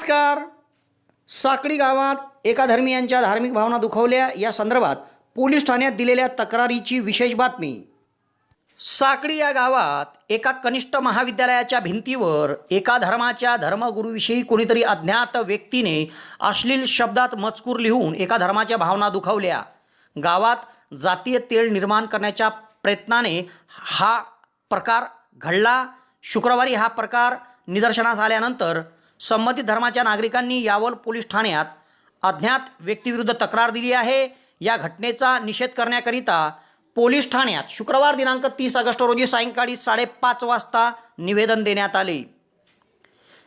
नमस्कार. साकडी गावात एका धर्मियांच्या धार्मिक भावना दुखावल्या. या संदर्भात पोलीस ठाण्यात दिलेल्या तक्रारीची विशेष बातमी. साकडी या गावात एका कनिष्ठ महाविद्यालयाच्या भिंतीवर एका धर्माच्या धर्मगुरूविषयी कोणीतरी अज्ञात व्यक्तीने अश्लील शब्दात मजकूर लिहून एका धर्माच्या भावना दुखावल्या. गावात जातीय तेळ निर्माण करण्याच्या प्रयत्नाने हा प्रकार घडला. शुक्रवारी हा प्रकार निदर्शनास आल्यानंतर संबंधित धर्माच्या नागरिकांनी यावल पोलीस ठाण्यात अज्ञात व्यक्तीविरुद्ध तक्रार दिली आहे. या घटनेचा निषेध करण्याकरिता पोलीस ठाण्यात शुक्रवार दिनांक तीस ऑगस्ट रोजी सायंकाळी साडेपाच वाजता निवेदन देण्यात आले.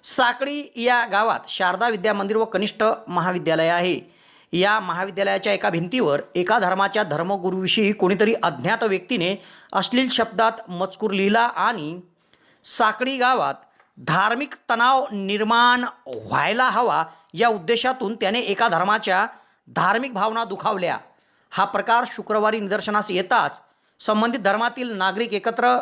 साकळी या गावात शारदा विद्या मंदिर व कनिष्ठ महाविद्यालय आहे. या महाविद्यालयाच्या एका भिंतीवर एका धर्माच्या धर्मगुरूविषयी कोणीतरी अज्ञात व्यक्तीने अश्लील शब्दात मजकूर लिहिला आणि साकळी गावात धार्मिक तणाव निर्माण व्हायला हवा या उद्देशातून त्याने एका धर्माच्या धार्मिक भावना दुखावल्या. हा प्रकार शुक्रवारी निदर्शनास येताच संबंधित धर्मातील नागरिक एकत्र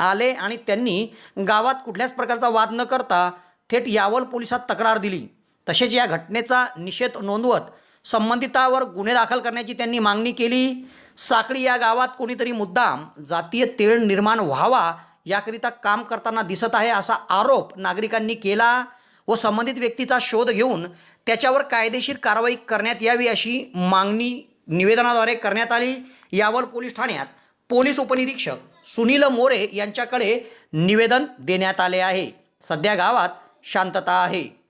आले आणि त्यांनी गावात कुठल्याच प्रकारचा वाद न करता थेट यावल पोलिसात तक्रार दिली. तसेच या घटनेचा निषेध नोंदवत संबंधितावर गुन्हे दाखल करण्याची त्यांनी मागणी केली. साखळी या गावात कोणीतरी मुद्दाम जातीय तेळ निर्माण व्हावा याकरिता काम करताना दिसत आहे असा आरोप नागरिकांनी केला व संबंधित व्यक्तीचा शोध घेऊन त्याच्यावर कायदेशीर कारवाई करण्यात यावी अशी मागणी निवेदनाद्वारे करण्यात आली. यावल पोलीस ठाण्यात पोलीस उपनिरीक्षक सुनील मोरे यांच्याकडे निवेदन देण्यात आले आहे. सध्या गावात शांतता आहे.